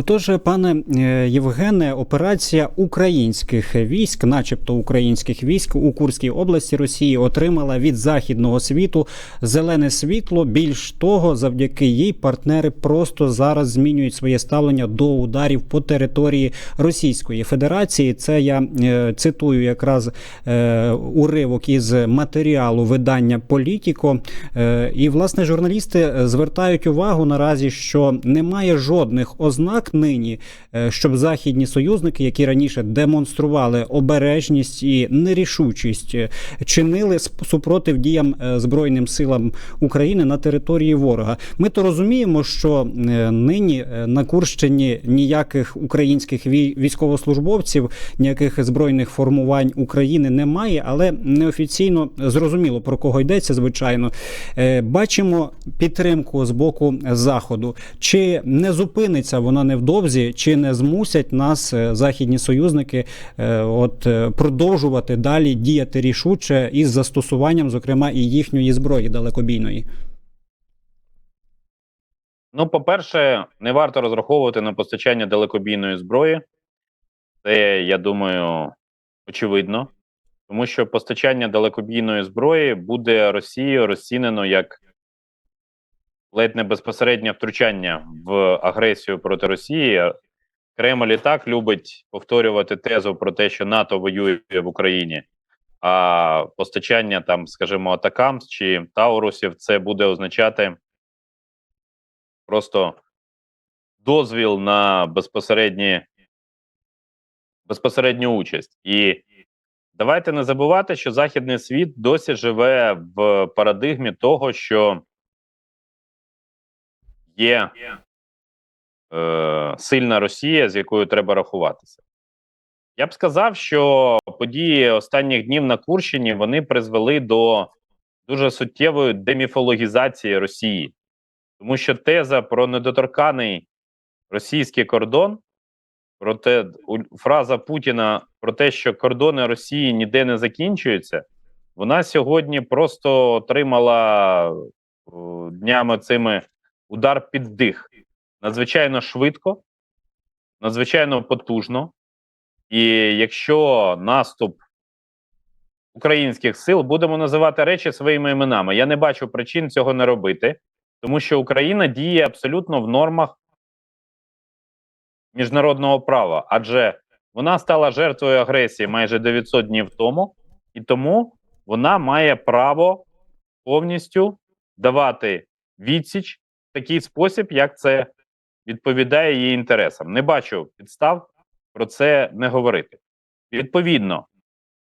Отож, пане е, Євгене, операція українських військ, начебто українських військ у Курській області Росії, отримала від західного світу зелене світло. Більш того, завдяки їй партнери просто зараз змінюють своє ставлення до ударів по території Російської Федерації. Це я е, цитую якраз е, уривок із матеріалу видання Політіко. І власне журналісти звертають увагу наразі, що немає жодних ознак нині, е, щоб західні союзники, які раніше демонстрували обережність і нерішучість, е, чинили супротив діям е, збройним силам України на території ворога. Ми то розуміємо, що нині на Курщині ніяких українських вій- військовослужбовців, ніяких збройних формувань України немає, але неофіційно зрозуміло про кого йдеться. Звичайно, бачимо підтримку з боку заходу. Чи не зупиниться вона невдовзі, чи не змусять нас е, західні союзники е, от е, продовжувати далі діяти рішуче із застосуванням, зокрема, і їхньої зброї далекобійної? Ну, по-перше, не варто розраховувати на постачання далекобійної зброї. Це, я думаю, очевидно. Тому що постачання далекобійної зброї буде Росією розцінено як ледь не безпосереднє втручання в агресію проти Росії. Кремль і так любить повторювати тезу про те, що НАТО воює в Україні, а постачання там, скажімо, атакамс чи Таурусів, це буде означати просто дозвіл на безпосередні, безпосередню участь. І давайте не забувати, що західний світ досі живе в парадигмі того, що є е, сильна Росія, з якою треба рахуватися. Я б сказав, що події останніх днів на Курщині вони призвели до дуже суттєвої деміфологізації Росії. Тому що теза про недоторканий російський кордон, про те, фраза Путіна про те, що кордони Росії ніде не закінчуються, вона сьогодні просто отримала днями цими удар під дих. Надзвичайно швидко, надзвичайно потужно. І якщо наступ українських сил, будемо називати речі своїми іменами, я не бачу причин цього не робити. Тому що Україна діє абсолютно в нормах міжнародного права, адже вона стала жертвою агресії майже 900 днів тому, і тому вона має право повністю давати відсіч такий спосіб, як це відповідає її інтересам. Не бачу підстав про це не говорити. Відповідно,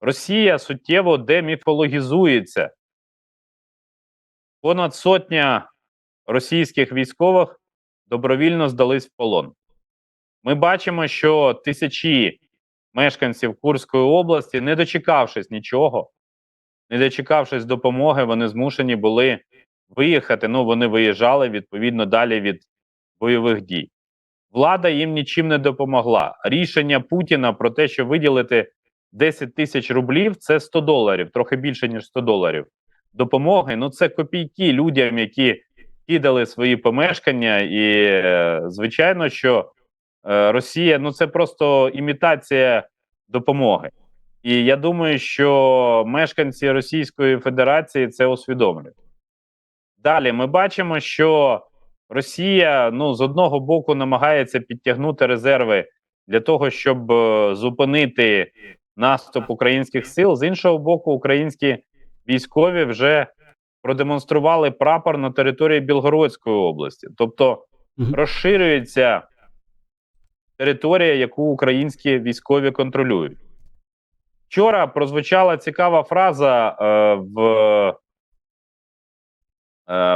Росія суттєво деміфологізується. Понад сотня російських військових добровільно здались в полон. Ми бачимо, що тисячі мешканців Курської області, не дочекавшись нічого, не дочекавшись допомоги, вони змушені були виїхати. Ну, вони виїжджали відповідно далі від бойових дій. Влада їм нічим не допомогла. Рішення Путіна про те, що виділити 10 тисяч рублів, це 100 доларів, трохи більше ніж 100 доларів. Допомоги ну це копійки людям, які кидали свої помешкання, і е, звичайно, що е, Росія ну це просто імітація допомоги. І я думаю, що мешканці Російської Федерації це усвідомлюють. Далі ми бачимо, що Росія ну з одного боку намагається підтягнути резерви для того, щоб е, зупинити наступ українських сил. З іншого боку, українські військові вже продемонстрували прапор на території Білгородської області, тобто розширюється територія, яку українські військові контролюють. Вчора прозвучала цікава фраза е, в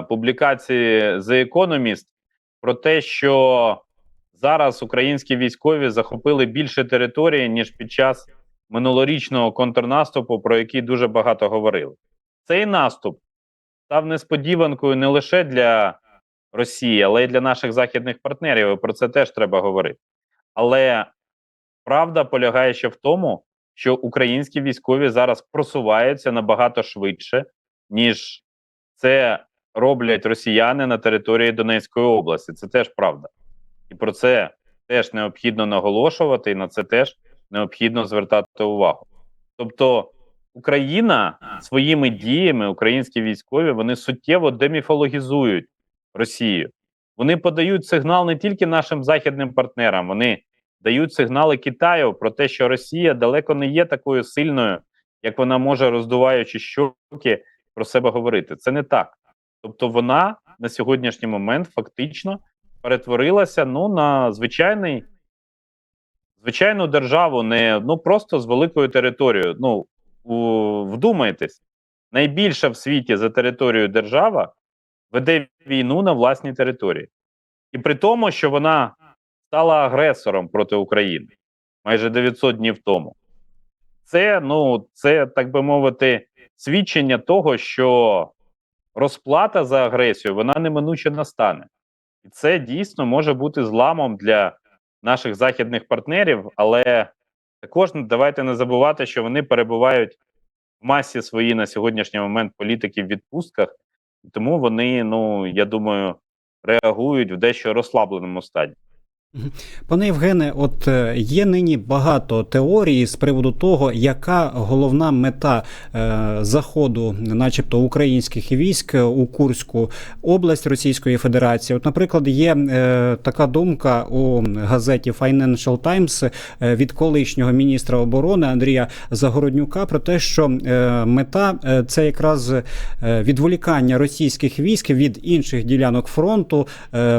публікації The Economist про те, що зараз українські військові захопили більше території, ніж під час минулорічного контрнаступу, про який дуже багато говорили. Цей наступ став несподіванкою не лише для Росії, але й для наших західних партнерів. І про це теж треба говорити. Але правда полягає ще в тому, що українські військові зараз просуваються набагато швидше, ніж це роблять росіяни на території Донецької області. Це теж правда. І про це теж необхідно наголошувати, і на це теж необхідно звертати увагу. Тобто, Україна своїми діями, українські військові, вони суттєво деміфологізують Росію. Вони подають сигнал не тільки нашим західним партнерам, вони дають сигнали Китаю про те, що Росія далеко не є такою сильною, як вона може, роздуваючи щоки, про себе говорити. Це не так. Тобто, вона на сьогоднішній момент фактично перетворилася ну, на звичайний, звичайну державу, не ну просто з великою територією. Ну, у, вдумайтесь, найбільша в світі за територією держава веде війну на власній території. І при тому, що вона стала агресором проти України майже 900 днів тому. Це, ну, це, так би мовити, свідчення того, що розплата за агресію вона неминуче настане. І це дійсно може бути зламом для наших західних партнерів, але також давайте не забувати, що вони перебувають в масі свої на сьогоднішній момент політики в відпустках, тому вони, ну я думаю, реагують в дещо розслабленому стані. Пане Євгене, от е, є нині багато теорій з приводу того, яка головна мета е, заходу, начебто українських військ у Курську область Російської Федерації. От, наприклад, є е, така думка у газеті Financial Times від колишнього міністра оборони Андрія Загороднюка про те, що мета це якраз відволікання російських військ від інших ділянок фронту,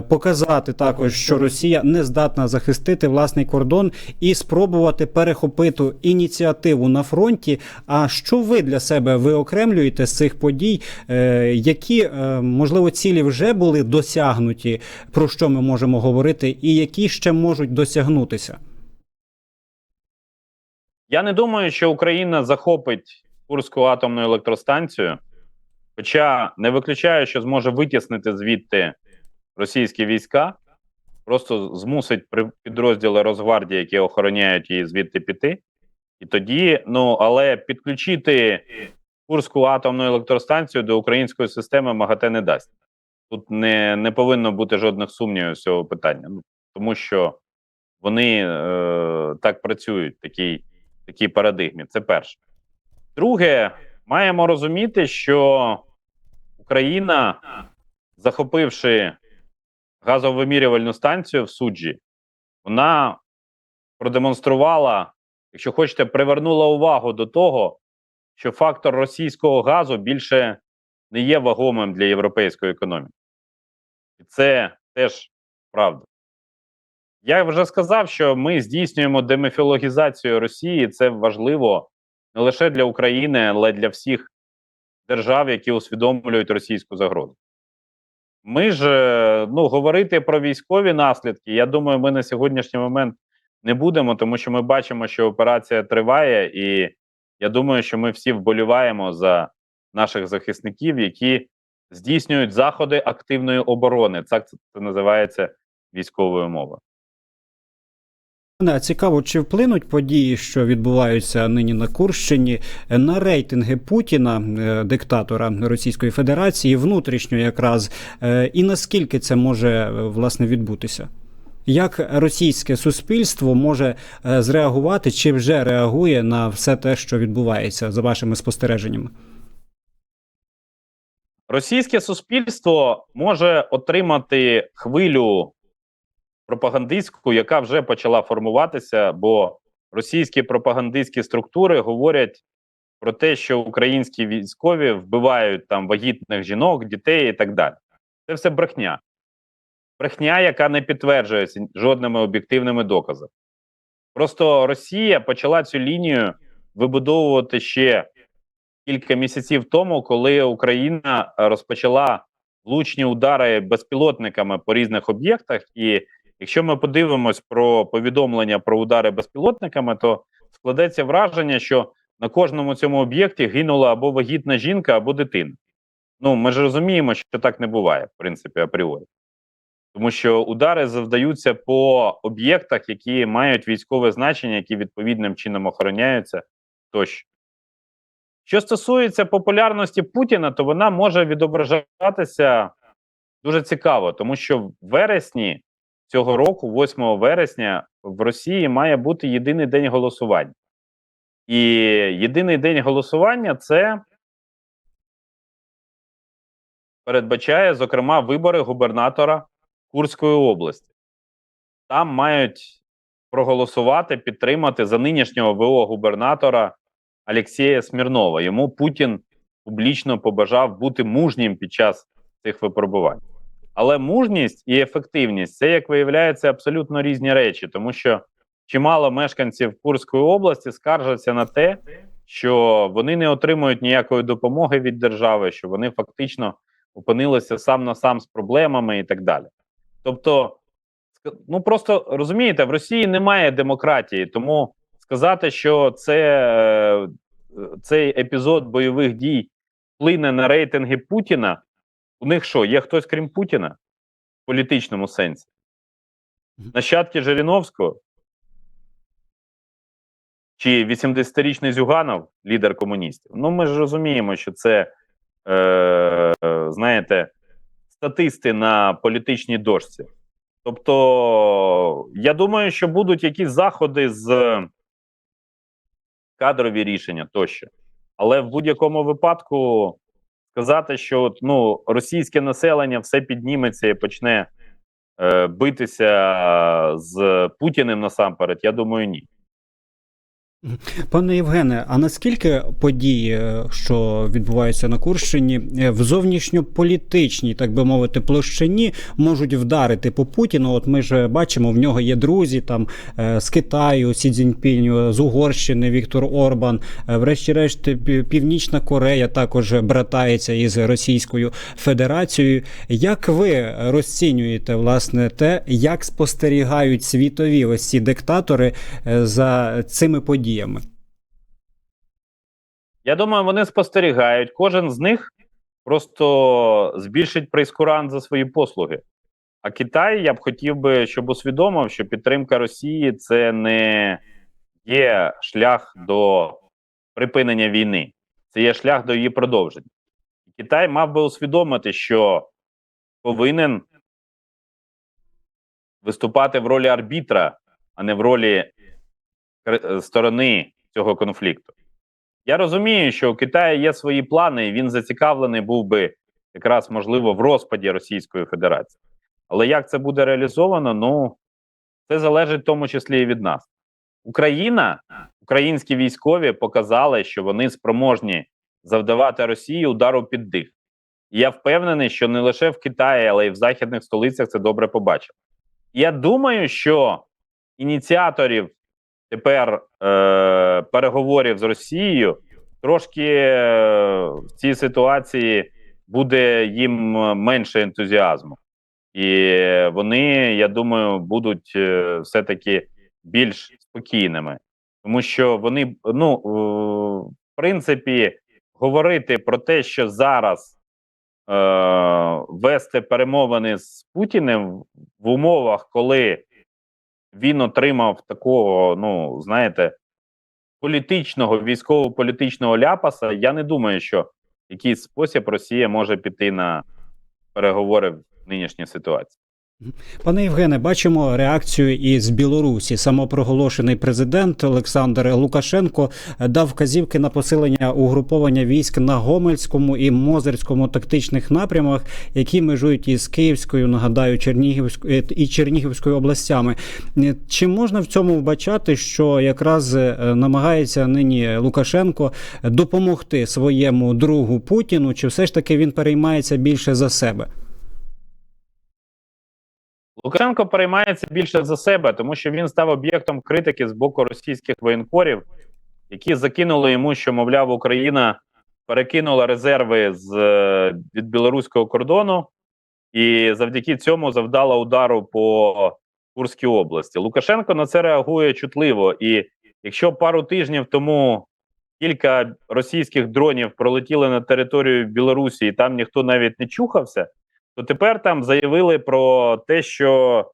показати також, що Росія не здатна захистити власний кордон і спробувати перехопити ініціативу на фронті. А що ви для себе виокремлюєте з цих подій? Е, які е, можливо цілі вже були досягнуті, про що ми можемо говорити, і які ще можуть досягнутися? Я не думаю, що Україна захопить Курську атомну електростанцію, хоча не виключаю, що зможе витіснити звідти російські війська, просто змусить підрозділи Росгвардії, які охороняють її звідти піти. І тоді, ну але підключити Курську атомну електростанцію до української системи МАГАТЕ не дасть. Тут не, не повинно бути жодних сумнівів з цього питання. Ну, тому що вони е, так працюють такій, такій парадигмі. Це перше. Друге, маємо розуміти, що Україна, захопивши газовимірювальну станцію в суджі, вона продемонструвала, якщо хочете, привернула увагу до того, що фактор російського газу більше не є вагомим для європейської економіки. І це теж правда. Я вже сказав, що ми здійснюємо деміфологізацію Росії. Це важливо не лише для України, але й для всіх держав, які усвідомлюють російську загрозу. Ми ж е, ну, говорити про військові наслідки, я думаю, ми на сьогоднішній момент не будемо, тому що ми бачимо, що операція триває, і я думаю, що ми всі вболіваємо за наших захисників, які здійснюють заходи активної оборони. Так це, це називається військовою мовою. Мене Цікаво, чи вплинуть події, що відбуваються нині на Курщині, на рейтинги Путіна, е, диктатора Російської Федерації, внутрішньо якраз, е, і наскільки це може е, власне відбутися? Як російське суспільство може зреагувати чи вже реагує на все те, що відбувається, за вашими спостереженнями? Російське суспільство може отримати хвилю пропагандистську, яка вже почала формуватися, бо російські пропагандистські структури говорять про те, що українські військові вбивають там вагітних жінок, дітей і так далі. Це все брехня. Брехня, яка не підтверджується жодними об'єктивними доказами. Просто Росія почала цю лінію вибудовувати ще кілька місяців тому, коли Україна е, розпочала влучні удари безпілотниками по різних об'єктах. І якщо ми подивимось про повідомлення про удари безпілотниками, то складеться враження, що на кожному цьому об'єкті гинула або вагітна жінка, або дитина. Ну, ми ж розуміємо, що так не буває, в принципі, апріорі. Тому що удари завдаються по об'єктах, які мають військове значення, які відповідним чином охороняються тощо. Що стосується популярності Путіна, то вона може відображатися дуже цікаво, тому що в вересні цього року, 8 вересня, в Росії має бути єдиний день голосування. І єдиний день голосування це передбачає, зокрема, вибори губернатора Курської області. Там мають проголосувати, підтримати за нинішнього ВО губернатора Алексія Смірнова. Йому Путін публічно побажав бути мужнім під час цих випробувань. Але мужність і ефективність це, як виявляється, абсолютно різні речі, тому що чимало мешканців Курської області скаржаться на те, що вони не отримують ніякої допомоги від держави, що вони фактично опинилися сам на сам з проблемами і так далі. Тобто, ну просто розумієте, в Росії немає демократії, тому сказати, що це, е, цей епізод бойових дій вплине на рейтинги Путіна. У них що, є хтось крім Путіна в політичному сенсі? Нащадки Жириновського? Чи 80-річний Зюганов, лідер комуністів? Ну, ми ж розуміємо, що це, е, знаєте, статисти на політичній дошці. Тобто, я думаю, що будуть якісь заходи з кадрові рішення тощо. Але в будь-якому випадку сказати, що ну, російське населення все підніметься і почне е, битися з Путіним насамперед, я думаю, ні. Пане Євгене, а наскільки події, е, що відбуваються на Курщині, е, в зовнішньополітичній, так би мовити, площині можуть вдарити по Путіну? От ми ж бачимо, в нього є друзі там е, з Китаю, Сі Цзіньпінь, з Угорщини, Віктор Орбан. Врешті-решт, Пі- Північна Корея також братається із Російською Федерацією. Як ви розцінюєте власне те, як спостерігають світові ось ці диктатори за цими подіями? Я думаю, вони спостерігають. Кожен з них просто збільшить прейскурант за свої послуги. А Китай, я б хотів би, щоб усвідомив, що підтримка Росії це не є шлях до припинення війни, це є шлях до її продовження. Китай мав би усвідомити, що повинен виступати в ролі арбітра, а не в ролі сторони цього конфлікту. Я розумію, що у Китаю є свої плани, і він зацікавлений був би якраз можливо в розпаді Російської Федерації. Але як це буде реалізовано, ну це залежить в тому числі і від нас. Україна, українські військові показали, що вони спроможні завдавати Росії удару під дих. І я впевнений, що не лише в Китаї, але й в західних столицях це добре побачив. Я думаю, що ініціаторів тепер е, переговорів з Росією трошки е, в цій ситуації буде їм е, менше ентузіазму. І вони, я думаю, будуть е, все-таки більш спокійними, тому що вони, ну, в принципі, говорити про те, що зараз вести перемовини з Путіним в умовах, коли він отримав такого, ну знаєте, політичного військово-політичного ляпаса. Я не думаю, що якийсь спосіб Росія може піти на переговори в нинішній ситуації. Пане Євгене, бачимо реакцію із Білорусі. Самопроголошений президент Олександр Лукашенко дав вказівки на посилення угруповання військ на Гомельському і Мозерському тактичних напрямах, які межують із Київською, нагадаю, Чернігівською і Чернігівською областями. Е, Чи можна в цьому вбачати, що якраз е, намагається нині Лукашенко допомогти своєму другу Путіну, чи все ж таки він переймається більше за себе? Лукашенко переймається більше за себе, тому що він став об'єктом критики з боку російських воєнкорів, які закинули йому, що, мовляв, Україна перекинула резерви з е, від білоруського кордону, і завдяки цьому завдала удару по Курській області. Лукашенко на це реагує чутливо. І якщо пару тижнів тому кілька російських дронів пролетіли на територію Білорусі, і там ніхто навіть не чухався, то тепер там заявили про те, що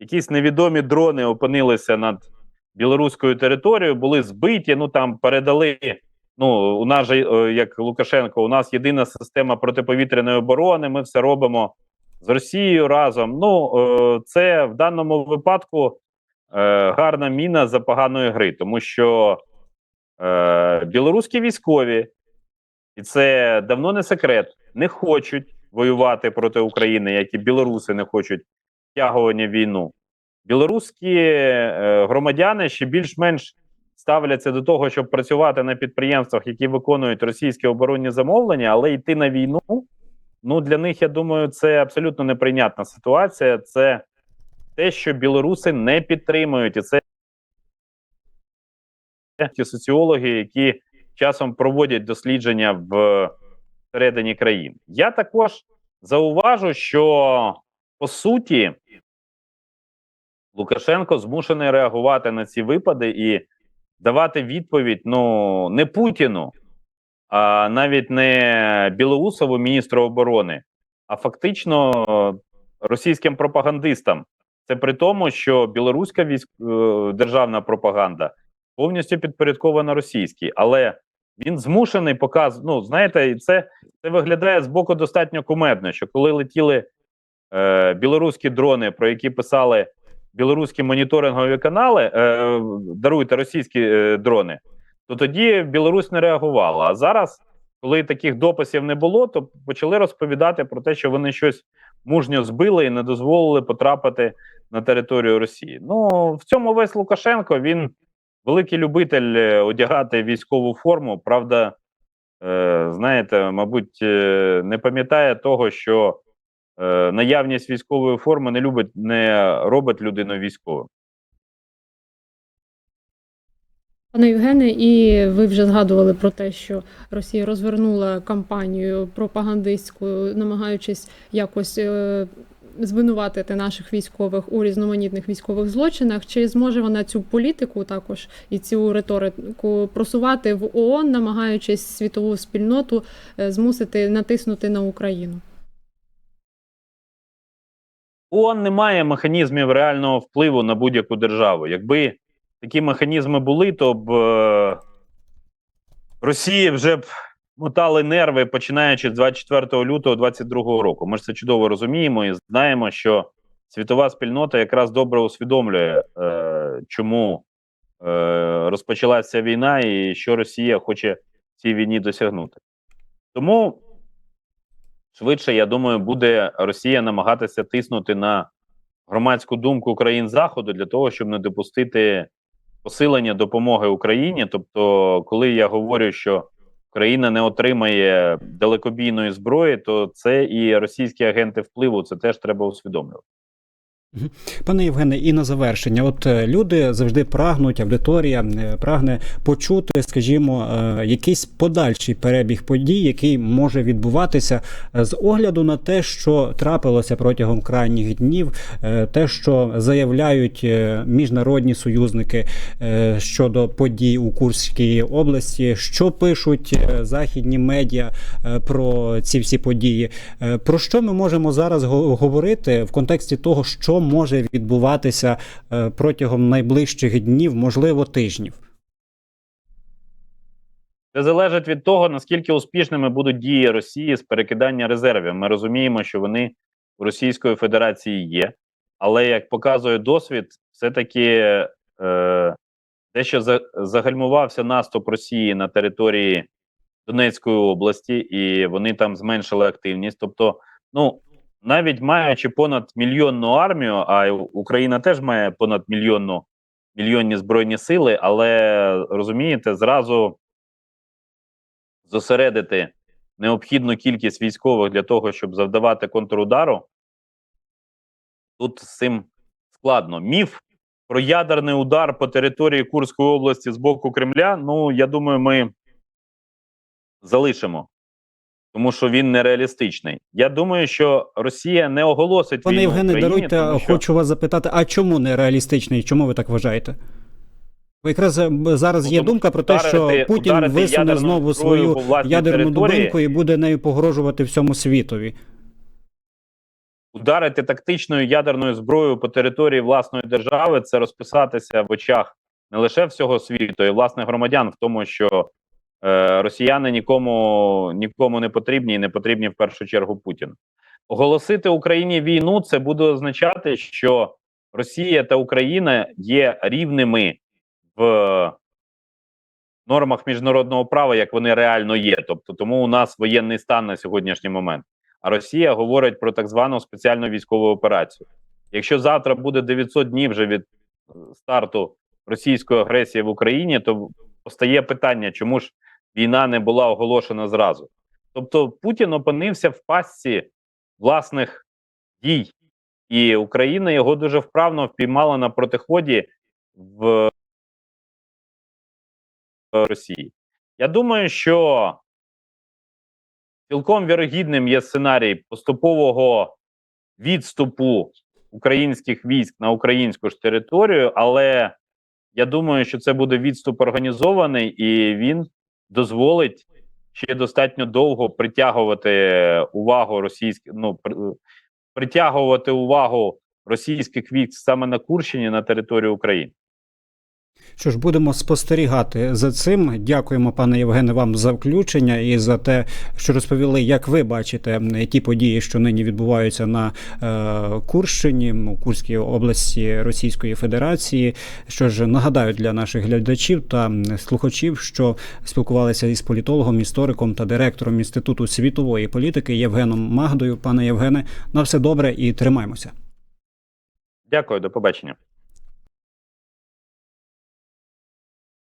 якісь невідомі дрони опинилися над білоруською територією, були збиті. Ну там передали. Ну, у нас же, е, як Лукашенко, у нас єдина система протиповітряної оборони. Ми все робимо з Росією разом. Ну е, це в даному випадку е, гарна міна за поганої гри, тому що білоруські військові, і це давно не секрет, не хочуть воювати проти України, як і білоруси не хочуть втягування війну. Білоруські е, громадяни ще більш-менш ставляться до того, щоб працювати на підприємствах, які виконують російські оборонні замовлення, але йти на війну. Ну для них я думаю, це абсолютно неприйнятна ситуація. Це те, що білоруси не підтримують, і це ті соціологи, які часом проводять дослідження в всередині країн. Я також зауважу, що по суті Лукашенко змушений реагувати на ці випади і давати відповідь ну не Путіну, а навіть не Білоусову, міністру оборони, а фактично російським пропагандистам. Це при тому, що білоруська військ е, державна пропаганда повністю підпорядкована російській, але він змушений показувати. Ну, знаєте, і це, це виглядає з боку достатньо кумедно, що коли летіли е, білоруські дрони, про які писали білоруські моніторингові канали, е, даруйте російські е, дрони, то тоді Білорусь не реагувала. А зараз, коли таких дописів не було, то почали розповідати про те, що вони щось мужньо збили і не дозволили потрапити на територію Росії. Ну в цьому весь Лукашенко він великий любитель е, одягати військову форму. Правда, е, знаєте, мабуть, е, не пам'ятає того, що наявність військової форми не любить, не робить людину військовим. Пане Євгене, і ви вже згадували про те, що Росія розвернула кампанію пропагандистську, намагаючись якось звинуватити наших військових у різноманітних військових злочинах. Чи зможе вона цю політику також і цю риторику просувати в ООН, намагаючись світову спільноту е, змусити натиснути на Україну? ООН не має механізмів реального впливу на будь-яку державу. Якби такі механізми були, то б е, Росії вже б мотали нерви, починаючи з 24 лютого 22 року. Ми ж це чудово розуміємо і знаємо, що світова спільнота якраз добре усвідомлює, е, чому е, розпочалася війна і що Росія хоче цій війні досягнути. Тому швидше, я думаю, буде Росія намагатися тиснути на громадську думку країн Заходу для того, щоб не допустити посилення допомоги Україні. Тобто, коли я говорю, що Україна не отримає далекобійної зброї, то це і російські агенти впливу. Це теж треба усвідомлювати. Пане Євгене, і на завершення, от е, люди завжди прагнуть, аудиторія е, прагне почути, скажімо, е, якийсь подальший перебіг подій, який може відбуватися з огляду на те, що трапилося протягом крайніх днів, те, що заявляють міжнародні союзники щодо подій у Курській області, що пишуть західні медіа про ці всі події. Про що ми можемо зараз говорити в контексті того, що може відбуватися е, протягом найближчих днів, можливо, тижнів? Це залежить від того, наскільки успішними будуть дії Росії з перекидання резервів. Ми розуміємо, що вони у Російської Федерації є, але як показує досвід, все-таки е, за, загальмувався наступ Росії на території Донецької області, і вони там зменшили активність. Тобто, ну навіть маючи понад мільйонну армію, а Україна теж має понад мільйонну мільйонні збройні сили, але розумієте, зразу зосередити необхідну кількість військових для того, щоб завдавати контрудару, тут з цим складно. Міф про ядерний удар по території Курської області з боку Кремля. Ну, я думаю, ми залишимо. Тому що він нереалістичний. Я думаю, що Росія не оголосить Пане війну Євгене, Україні, даруйте, тому що... хочу вас запитати, а чому не реалістичний? Чому ви так вважаєте? Бо якраз е, зараз Ну, є думка про те, що Путін висуне знову свою ядерну дубинку і буде нею погрожувати всьому світові. ударити тактичною ядерною зброєю по території власної держави це розписатися в очах не лише всього світу, і власних громадян в тому, що росіяни нікому нікому не потрібні і не потрібні в першу чергу Путіну. Оголосити Україні війну це буде означати, що Росія та Україна є рівними в нормах міжнародного права, як вони реально є. Тобто, тому у нас воєнний стан на сьогоднішній момент. А Росія говорить про так звану спеціальну військову операцію. Якщо завтра буде 900 днів вже від е, старту російської агресії в Україні, то постає питання, чому ж війна не була оголошена зразу. Тобто Путін опинився в пастці власних дій, і Україна його дуже вправно впіймала на протиході в Росії. Я думаю, що цілком вірогідним є сценарій поступового відступу українських військ на українську ж територію, але я думаю, що це буде відступ організований, і він дозволить ще достатньо довго притягувати увагу російських, ну притягувати увагу російських військ саме на Курщині на територію України. Що ж, будемо спостерігати за цим. Дякуємо, пане Євгене, вам за включення і за те, що розповіли, як ви бачите ті події, що нині відбуваються на е, Курщині, у Курській області Російської Федерації. Що ж, нагадаю для наших глядачів та слухачів, що спілкувалися із політологом, істориком та директором Інституту світової політики Євгеном Магдою. Пане Євгене, на все добре і тримаймося. Дякую, до побачення.